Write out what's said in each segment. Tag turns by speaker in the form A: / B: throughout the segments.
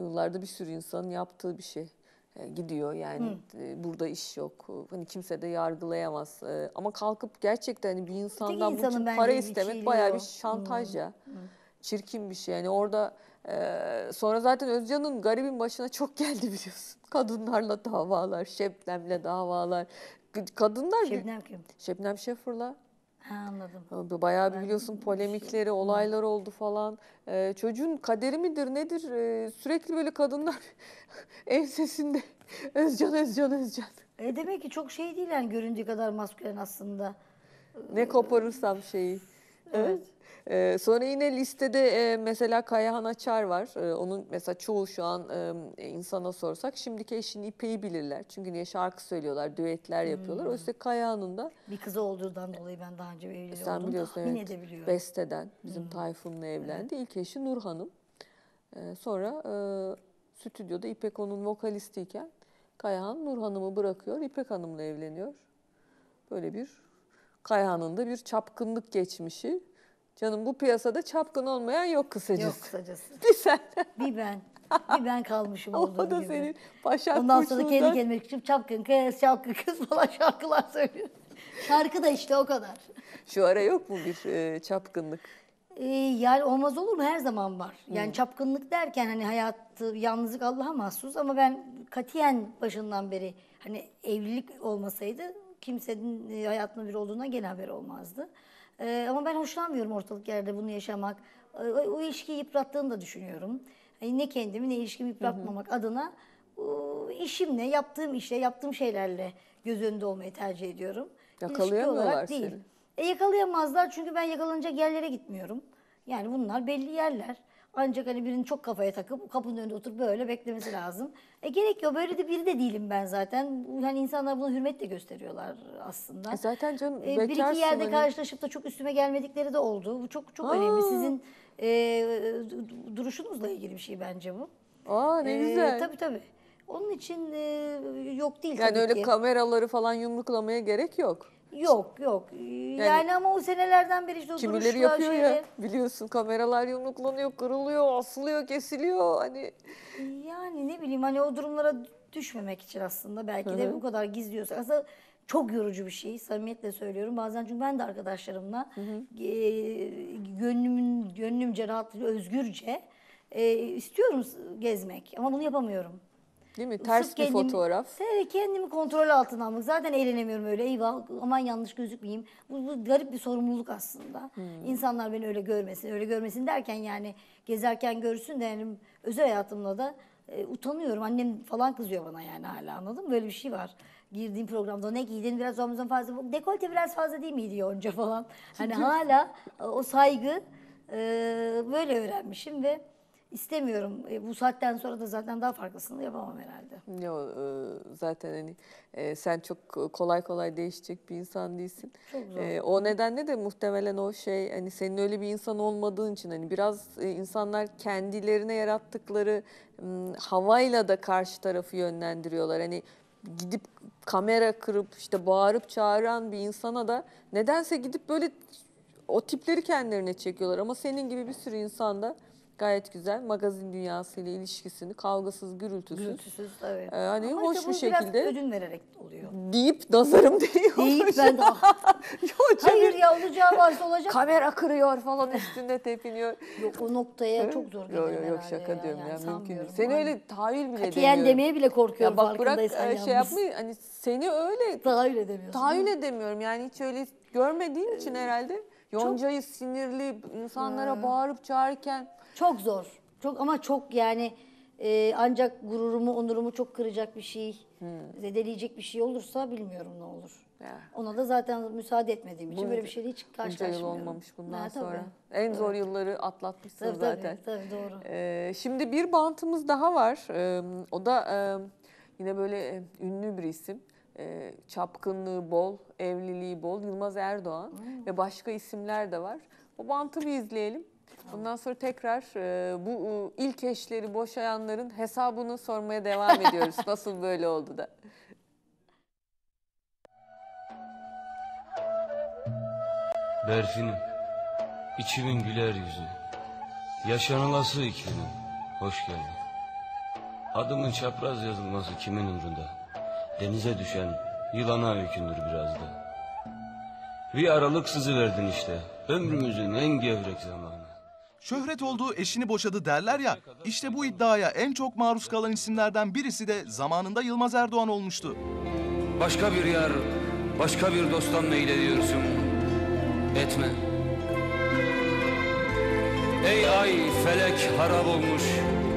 A: O yıllarda bir sürü insanın yaptığı bir şey. E, gidiyor yani e, burada iş yok. Hani kimse de yargılayamaz. E, ama kalkıp gerçekten hani bir insandan bu para istemek
B: şeyliği
A: bayağı bir şantaj ya. Çirkin bir şey. Yani orada sonra zaten Özcan'ın garibin başına çok geldi biliyorsun. Kadınlarla davalar, Şebnem'le davalar. Kadınlar
B: Şebnem kim?
A: Şebnem Şefur'la
B: Ha anladım.
A: Bayağı bir biliyorsun polemikleri, olaylar oldu falan. Ee, çocuğun kaderi midir nedir? Ee, sürekli böyle kadınlar ensesinde Özcan, Özcan, Özcan.
B: E demek ki çok şey değil yani göründüğü kadar maskülen aslında.
A: Ne koparırsam şeyi. Evet. Ee, sonra yine listede e, mesela Kayahan Açar var. Ee, onun mesela çoğu şu an e, insana sorsak şimdiki eşini İpek'i bilirler. Çünkü niye şarkı söylüyorlar, düetler yapıyorlar. Oysa Kayahan'ın da
B: Bir kızı olduğundan dolayı ben daha önce evli
A: Sen
B: olduğunu
A: biliyorsun
B: tahmin
A: evet.
B: edebiliyorum.
A: Beste'den bizim Tayfun'la evlendi. İlk eşi Nur Hanım. Ee, sonra e, stüdyoda İpek onun vokalistiyken Kayahan Nur Hanım'ı bırakıyor. İpek Hanım'la evleniyor. Böyle bir Kayahan'ın da bir çapkınlık geçmişi. Canım bu piyasada çapkın olmayan yok kısacası.
B: Yok kısacası.
A: Bir sen.
B: Bir ben. Bir ben kalmışım olduğum
A: o da
B: gibi.
A: senin Başak
B: Ondan sonra kendi
A: Burçlu'ndan-
B: kendime çıkıp çapkın kız, çapkın kız falan şarkılar söylüyor. Şarkı da işte o kadar.
A: Şu ara yok mu bir e, çapkınlık?
B: Ee, yani olmaz olur mu? Her zaman var. Yani çapkınlık derken hani hayatı, yalnızlık Allah'a mahsus ama ben katiyen başından beri hani evlilik olmasaydı kimsenin e, hayatında bir olduğuna gene haber olmazdı. Ee, ama ben hoşlanmıyorum ortalık yerde bunu yaşamak. Ee, O, ilişkiyi yıprattığını da düşünüyorum. Hani ne kendimi ne ilişkimi yıpratmamak adına o, işimle, yaptığım işle, yaptığım şeylerle göz önünde olmayı tercih ediyorum.
A: Yakalayamıyorlar
B: olarak değil.
A: seni.
B: E yakalayamazlar çünkü ben yakalanacak yerlere gitmiyorum. Yani bunlar belli yerler. Ancak hani birinin çok kafaya takıp kapının önünde oturup böyle beklemesi lazım. E gerek yok. Böyle de biri de değilim ben zaten. Yani insanlar buna hürmet de gösteriyorlar aslında.
A: E zaten canım
B: E, bir iki yerde
A: hani.
B: karşılaşıp da çok üstüme gelmedikleri de oldu. Bu çok çok önemli. Sizin e, du- duruşunuzla ilgili bir şey bence bu.
A: Aa ne
B: E,
A: güzel.
B: Tabii tabii. Onun için e, yok değil
A: Yani
B: tabii
A: öyle
B: ki.
A: kameraları falan yumruklamaya gerek yok.
B: Yok yok. Yani, ama o senelerden beri işte o
A: Kimileri yapıyor ya
B: şeyler-
A: biliyorsun kameralar yumruklanıyor, kırılıyor, asılıyor, kesiliyor hani.
B: Yani ne bileyim hani o durumlara düşmemek için aslında belki de bu kadar gizliyorsak. Aslında çok yorucu bir şey samimiyetle söylüyorum. Bazen çünkü ben de arkadaşlarımla e, gönlümün gönlümce rahat özgürce e, istiyorum gezmek ama bunu yapamıyorum.
A: Değil mi? Ters
B: Sırf
A: bir fotoğraf.
B: Evet kendimi kontrol altına almak. Zaten eğlenemiyorum öyle. Eyvah aman yanlış gözükmeyeyim. Bu, bu garip bir sorumluluk aslında.
A: Hmm.
B: İnsanlar beni öyle görmesin. Öyle görmesin derken yani gezerken görsün de yani özel hayatımda da e, utanıyorum. Annem falan kızıyor bana yani hala anladın mı? Böyle bir şey var. Girdiğim programda ne giydin biraz omuzun fazla. Dekolte biraz fazla değil miydi önce falan. Hani hala e, o saygı e, böyle öğrenmişim ve istemiyorum. E, bu saatten sonra da zaten daha farklısını yapamam herhalde.
A: Yo, e, zaten hani e, sen çok kolay kolay değişecek bir insan değilsin.
B: Çok zor.
A: E, o nedenle de muhtemelen o şey hani senin öyle bir insan olmadığın için hani biraz e, insanlar kendilerine yarattıkları m, havayla da karşı tarafı yönlendiriyorlar. Hani gidip kamera kırıp işte bağırıp çağıran bir insana da nedense gidip böyle o tipleri kendilerine çekiyorlar ama senin gibi bir sürü insan da gayet güzel magazin dünyasıyla ilişkisini kavgasız gürültüsüz
B: Gürültüsüz evet.
A: Ee, hani
B: Ama
A: hoş
B: işte
A: bir
B: bu biraz
A: şekilde-
B: ödün vererek oluyor.
A: deyip nazarım değiyor.
B: Deyip ben de hayır ya olacağı varsa olacak.
A: kamera kırıyor falan üstünde tepiniyor.
B: Yok o noktaya çok zor
A: Yok
B: gelirim
A: yok yok
B: herhalde
A: şaka
B: ya.
A: diyorum
B: Yani
A: ya, mümkün değil. Seni
B: Hani
A: öyle tahayyül bile
B: Katiyen
A: edemiyorum.
B: demeye bile korkuyorum
A: Ya bak bırak e, şey yapmayı hani seni öyle
B: Tahayyül edemiyorsun.
A: tahayyül edemiyorum yani hiç öyle görmediğim için herhalde. Yonca'yı sinirli insanlara bağırıp çağırırken
B: Çok zor. Çok ama çok yani e, ancak gururumu, onurumu çok kıracak bir şey, zedeleyecek bir şey olursa bilmiyorum ne olur.
A: Ya.
B: Ona da zaten müsaade etmediğim için böyle bir şeyle hiç
A: bunca
B: karşılaşmıyorum.
A: olmamış bundan
B: Ha, tabii.
A: sonra. En zor yılları atlatmışsın
B: Tabii,
A: zaten.
B: tabii, tabii doğru.
A: Ee, şimdi bir bantımız daha var. Ee, o da e, yine böyle e, ünlü bir isim. Ee, çapkınlığı bol, evliliği bol. Yılmaz Erdoğan ve başka isimler de var. O bantı bir izleyelim. Ondan sonra tekrar e, bu e, ilk eşleri boşayanların hesabını sormaya devam ediyoruz. Nasıl böyle oldu da?
C: Berfinim, içimin güler yüzü. Yaşanılası iklimim, hoş geldin. Adımın çapraz yazılması kimin umrunda? Denize düşen yılana öykündür biraz da. Bir aralık sızı verdin işte. Ömrümüzün en gevrek zamanı.
D: Şöhret olduğu eşini boşadı derler ya, işte bu iddiaya en çok maruz kalan isimlerden birisi de zamanında Yılmaz Erdoğan olmuştu.
C: Başka bir yar, başka bir dosttan meylediyorsun. Etme. Ey ay felek harap olmuş,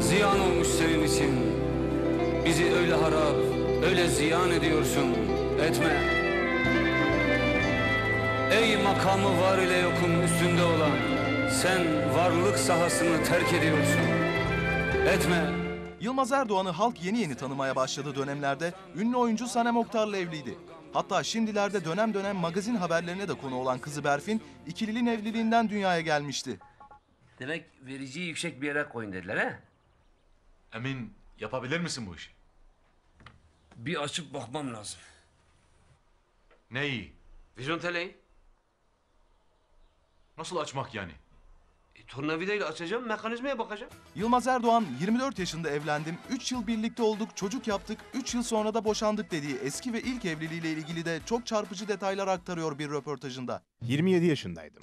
C: ziyan olmuş sevim için. Bizi öyle harap, öyle ziyan ediyorsun. Etme. Ey makamı var ile yokun üstünde olan, sen varlık sahasını terk ediyorsun. Etme.
D: Yılmaz Erdoğan'ı halk yeni yeni tanımaya başladığı dönemlerde ünlü oyuncu Sanem Oktar'la evliydi. Hatta şimdilerde dönem dönem magazin haberlerine de konu olan kızı Berfin, ikilinin evliliğinden dünyaya gelmişti.
C: Demek vericiyi yüksek bir yere koyun dediler he?
E: Emin yapabilir misin bu işi?
C: Bir açıp bakmam lazım.
E: Neyi?
C: Vizonteleyi.
E: Nasıl açmak yani?
C: E, tornavidayla açacağım, mekanizmaya bakacağım.
D: Yılmaz Erdoğan 24 yaşında evlendim, 3 yıl birlikte olduk, çocuk yaptık, 3 yıl sonra da boşandık dediği eski ve ilk evliliğiyle ilgili de çok çarpıcı detaylar aktarıyor bir röportajında.
F: 27 yaşındaydım.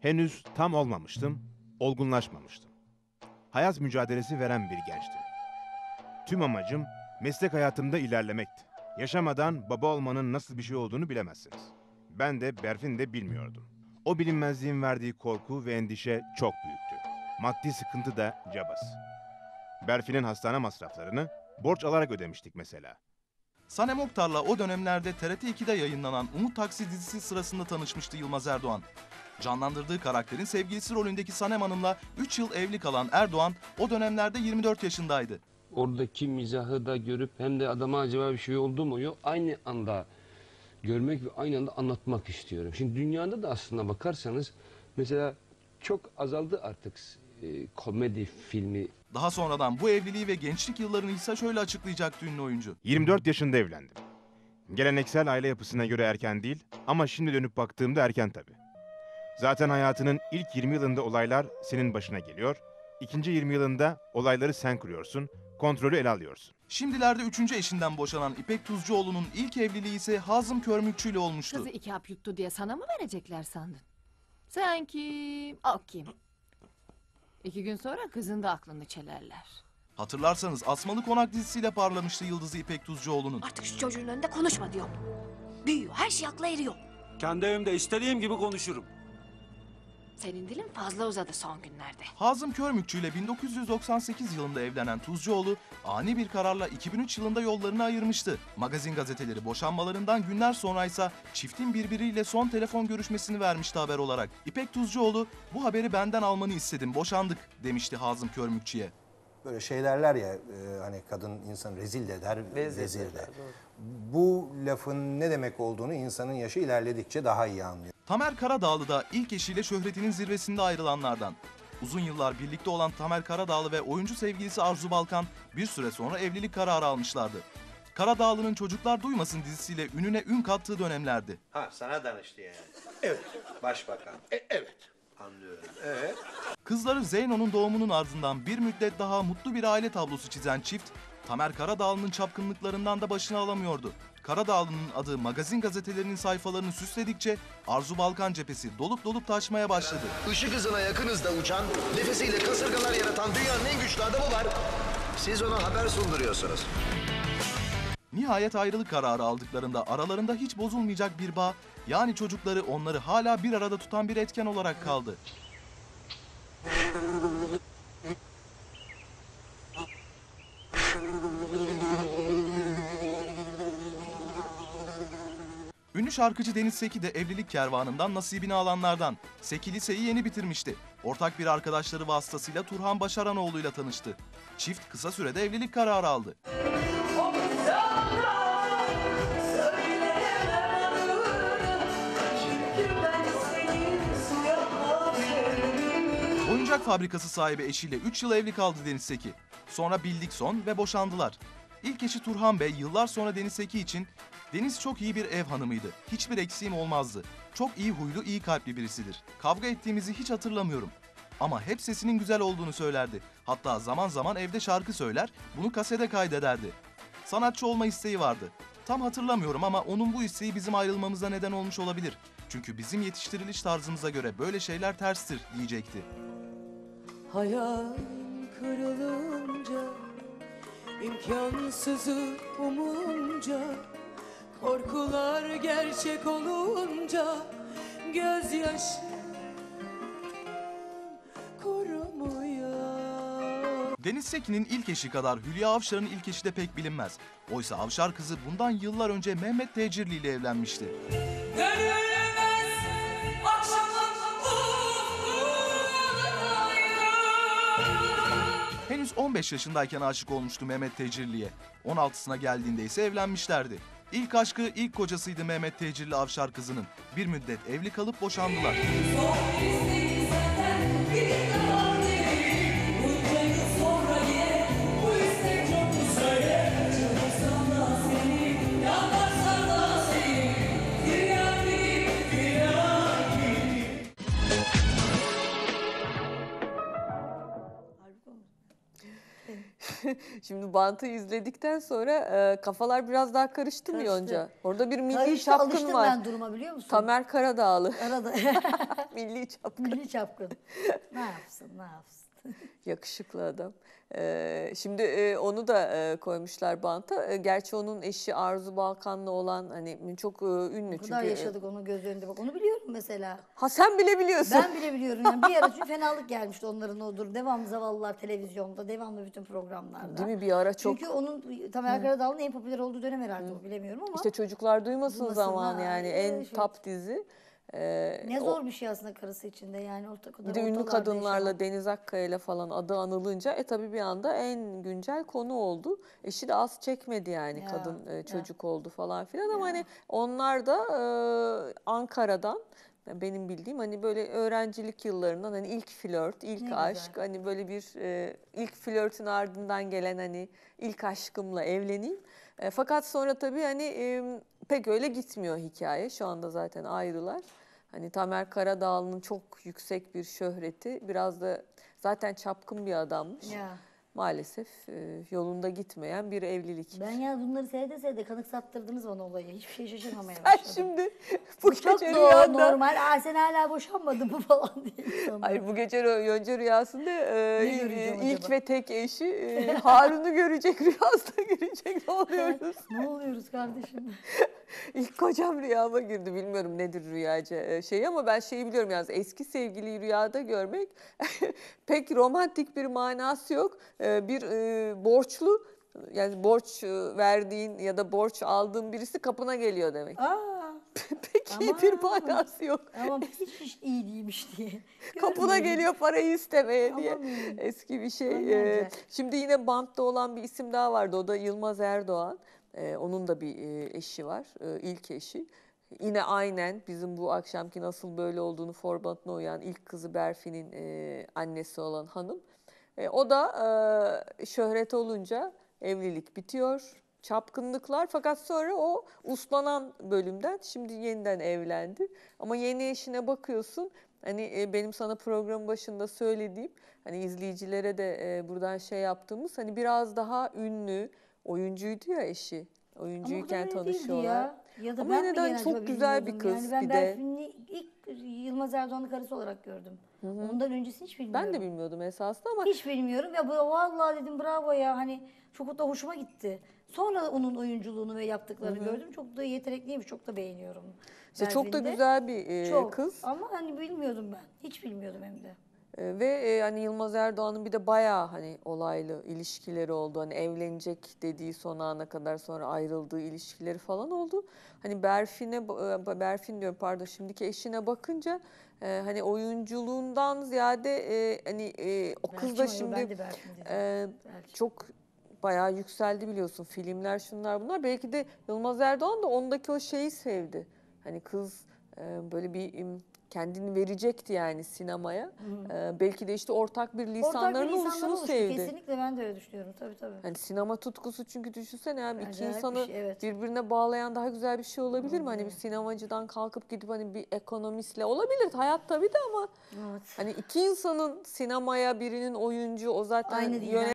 F: Henüz tam olmamıştım, olgunlaşmamıştım. Hayat mücadelesi veren bir gençtim. Tüm amacım meslek hayatımda ilerlemekti. Yaşamadan baba olmanın nasıl bir şey olduğunu bilemezsiniz. Ben de Berfin de bilmiyordum. O bilinmezliğin verdiği korku ve endişe çok büyüktü. Maddi sıkıntı da cabası. Berfin'in hastane masraflarını borç alarak ödemiştik mesela.
D: Sanem Oktar'la o dönemlerde TRT 2'de yayınlanan Umut Taksi dizisi sırasında tanışmıştı Yılmaz Erdoğan. Canlandırdığı karakterin sevgilisi rolündeki Sanem Hanım'la 3 yıl evli kalan Erdoğan o dönemlerde 24 yaşındaydı.
G: Oradaki mizahı da görüp hem de adama acaba bir şey oldu mu yok aynı anda görmek ve aynı anda anlatmak istiyorum. Şimdi dünyada da aslında bakarsanız mesela çok azaldı artık e, komedi filmi
D: Daha sonradan bu evliliği ve gençlik yıllarını ise şöyle açıklayacaktı ünlü oyuncu.
F: 24 yaşında evlendim. Geleneksel aile yapısına göre erken değil ama şimdi dönüp baktığımda erken tabii. Zaten hayatının ilk 20 yılında olaylar senin başına geliyor. İkinci 20 yılında olayları sen kuruyorsun, kontrolü ele alıyorsun.
D: Şimdilerde 3. eşinden boşanan İpek Tuzcuoğlu'nun ilk evliliği ise Hazım Körmükçü ile olmuştu.
H: Kızı iki hap yuttu diye sana mı verecekler sandın? Sen kim, o kim? İki gün sonra kızın da aklını çelerler.
D: Hatırlarsanız Asmalı Konak dizisiyle parlamıştı yıldızı İpek Tuzcuoğlu'nun.
I: Artık şu çocuğun önünde konuşma diyorum. Büyüyor, her şey akla eriyor.
J: Kendi evimde istediğim gibi konuşurum.
I: Senin dilin fazla uzadı son günlerde.
D: Hazım Körmükçü ile 1998 yılında evlenen Tuzcuoğlu ani bir kararla 2003 yılında yollarını ayırmıştı. Magazin gazeteleri boşanmalarından günler sonra ise çiftin birbiriyle son telefon görüşmesini vermişti haber olarak. İpek Tuzcuoğlu bu haberi benden almanı istedim boşandık demişti Hazım Körmükçü'ye.
K: Böyle şey derler ya e, hani kadın insan rezil de eder, vezir de. Bu lafın ne demek olduğunu insanın yaşı ilerledikçe daha iyi anlıyor.
D: Tamer Karadağlı da ilk eşiyle şöhretinin zirvesinde ayrılanlardan. Uzun yıllar birlikte olan Tamer Karadağlı ve oyuncu sevgilisi Arzu Balkan bir süre sonra evlilik kararı almışlardı. Karadağlı'nın Çocuklar Duymasın dizisiyle ününe ün kattığı dönemlerdi.
L: Ha sana danıştı yani. Evet. Başbakan. evet. Anlıyorum. Evet.
D: Kızları Zeyno'nun doğumunun ardından bir müddet daha mutlu bir aile tablosu çizen çift, Tamer Karadağlı'nın çapkınlıklarından da başını alamıyordu. Karadağlı'nın adı magazin gazetelerinin sayfalarını süsledikçe Arzu Balkan cephesi dolup dolup taşmaya başladı.
L: Işık hızına yakınızda uçan, nefesiyle kasırgalar yaratan dünyanın en güçlü adamı var. Siz ona haber sunduruyorsunuz.
D: Nihayet ayrılık kararı aldıklarında aralarında hiç bozulmayacak bir bağ, yani çocukları onları hala bir arada tutan bir etken olarak kaldı. Ünlü şarkıcı Deniz Seki de evlilik kervanından nasibini alanlardan. Seki liseyi yeni bitirmişti. Ortak bir arkadaşları vasıtasıyla Turhan Başaranoğlu ile tanıştı. Çift kısa sürede evlilik kararı aldı. Oyuncak fabrikası sahibi eşiyle 3 yıl evli kaldı Deniz Seki. Sonra bildik son ve boşandılar. İlk eşi Turhan Bey yıllar sonra Deniz Seki için Deniz çok iyi bir ev hanımıydı. Hiçbir eksiğim olmazdı. Çok iyi huylu, iyi kalpli birisidir. Kavga ettiğimizi hiç hatırlamıyorum. Ama hep sesinin güzel olduğunu söylerdi. Hatta zaman zaman evde şarkı söyler, bunu kasede kaydederdi. Sanatçı olma isteği vardı. Tam hatırlamıyorum ama onun bu isteği bizim ayrılmamıza neden olmuş olabilir. Çünkü bizim yetiştiriliş tarzımıza göre böyle şeyler terstir diyecekti.
M: Hayal kırılınca imkansızı umunca Korkular gerçek olunca Gözyaşı kurumuyor
D: Deniz Sekin'in ilk eşi kadar Hülya Avşar'ın ilk eşi de pek bilinmez. Oysa Avşar kızı bundan yıllar önce Mehmet Tecirli ile evlenmişti.
M: Görülmez
D: Henüz 15 yaşındayken aşık olmuştu Mehmet Tecirli'ye. 16'sına geldiğinde ise evlenmişlerdi. İlk aşkı ilk kocasıydı Mehmet Tecirli Avşar kızının. Bir müddet evli kalıp boşandılar.
A: Şimdi bantı izledikten sonra e, kafalar biraz daha karıştı mı
B: Karıştı.
A: Yonca? Orada bir milli
B: Karıştı,
A: çapkın
B: alıştım
A: var.
B: ben duruma biliyor musun?
A: Tamer Karadağlı.
B: Arada.
A: milli çapkın.
B: Milli çapkın. ne yapsın ne yapsın.
A: Yakışıklı adam. Ee, şimdi e, onu da e, koymuşlar banta. E, gerçi onun eşi Arzu Balkan'la olan hani çok e, ünlü
B: Ne kadar
A: çünkü.
B: yaşadık onun göz önünde bak onu biliyorum mesela.
A: Ha sen bile biliyorsun.
B: Ben bile biliyorum yani bir ara çünkü fenalık gelmişti onların o dur. Devamlı zavallılar televizyonda, devamlı bütün programlarda.
A: Değil mi bir ara çok.
B: Çünkü onun Tamer Karadağlı'nın en popüler olduğu dönem herhalde o bilemiyorum ama.
A: İşte çocuklar duymasın,
B: Duymasın,
A: zaman
B: ha,
A: yani en
B: şey.
A: top dizi. Ee,
B: ne
A: o-
B: zor bir şey aslında karısı içinde yani orta kadar
A: Bir de ünlü kadınlarla
B: yaşamak.
A: Deniz Akkaya ile falan adı anılınca e tabii bir anda en güncel konu oldu. Eşi de az çekmedi yani
B: Ya,
A: kadın e,
B: ya.
A: çocuk oldu falan filan ama hani onlar da e, Ankara'dan benim bildiğim hani böyle öğrencilik yıllarından hani ilk flört, ilk
B: Ne güzel.
A: aşk hani böyle bir e, ilk flörtün ardından gelen hani ilk aşkımla evleneyim. E, fakat sonra tabii hani e, pek öyle gitmiyor hikaye. Şu anda zaten ayrılar. Hani Tamer Karadağlı'nın çok yüksek bir şöhreti, biraz da zaten çapkın bir adammış.
B: Ya.
A: Maalesef e, yolunda gitmeyen bir evlilik.
B: Ben ya bunları seyrede seyrede kanık sattırdınız bana olayı. Hiçbir şey şaşırmamaya
A: Sen
B: başladım.
A: şimdi bu
B: Çok
A: gece rüyanda...
B: normal. Aa sen hala boşanmadın mı falan diye.
A: Hayır bu gece Yonca rüyasında e, ilk
B: acaba?
A: ve tek eşi e, Harun'u görecek rüyasında görecek ne oluyoruz?
B: ne oluyoruz kardeşim?
A: İlk kocam rüyama girdi. Bilmiyorum nedir rüyacı e, şey ama ben şeyi biliyorum yalnız eski sevgiliyi rüyada görmek pek romantik bir manası yok. E, Bir e, borçlu yani borç e, verdiğin ya da borç aldığın birisi kapına geliyor demek.
B: Aa,
A: Pek iyi bir manası yok.
B: ama hiç, iyi değilmiş diye.
A: Kapına geliyor parayı istemeye diye.
B: Aman.
A: Eski bir şey.
B: Aman
A: şimdi yine bantta olan bir isim daha vardı. O da Yılmaz Erdoğan. Onun da bir e, eşi var. İlk eşi. Yine aynen bizim bu akşamki nasıl böyle olduğunu formatına uyan ilk kızı Berfi'nin e, annesi olan hanım. E, o da e, şöhret olunca evlilik bitiyor. Çapkınlıklar fakat sonra o uslanan bölümden şimdi yeniden evlendi. Ama yeni eşine bakıyorsun hani e, benim sana program başında söylediğim hani izleyicilere de e, buradan şey yaptığımız hani biraz daha ünlü oyuncuydu ya eşi. Oyuncuyken tanışıyorlar.
B: Ya. Ya da
A: Ama
B: ben mi genel
A: çok güzel bir kız
B: Yani ben
A: bir de.
B: Berfin'i ilk Yılmaz Erdoğan'ın karısı olarak gördüm. Ondan öncesini hiç bilmiyorum.
A: Ben de bilmiyordum esasında ama
B: Hiç bilmiyorum ya bu vallahi dedim bravo ya hani çok da hoşuma gitti. Sonra onun oyunculuğunu ve yaptıklarını gördüm. Çok da yetenekliymiş. Çok da beğeniyorum.
A: işte çok da güzel bir e,
B: Çok.
A: kız.
B: Ama hani bilmiyordum ben. Hiç bilmiyordum hem de.
A: E, Ve e, hani Yılmaz Erdoğan'ın bir de bayağı hani olaylı ilişkileri oldu. Hani evlenecek dediği son ana kadar sonra ayrıldığı ilişkileri falan oldu. Hani Berfin'e e, Berfin diyorum pardon şimdiki eşine bakınca e, hani oyunculuğundan ziyade e, hani e, o kız da şimdi e, çok bayağı yükseldi biliyorsun filmler şunlar bunlar. Belki de Yılmaz Erdoğan da ondaki o şeyi sevdi. Hani kız e, böyle bir kendini verecekti yani sinemaya. Ee, belki de işte
B: ortak bir
A: lisanların
B: lisanlar
A: oluşunu
B: oluştu.
A: sevdi.
B: Kesinlikle ben de öyle düşünüyorum. Tabii tabii.
A: Hani sinema tutkusu çünkü düşünsene abi iki
B: Acayip bir
A: insanı
B: şey, evet.
A: birbirine bağlayan daha güzel bir şey olabilir mi? Hani bir sinemacıdan kalkıp gidip hani bir ekonomistle olabilir hayat tabii de ama
B: Evet.
A: hani iki insanın sinemaya birinin oyuncu o zaten
B: Aynı değil,
A: yönet-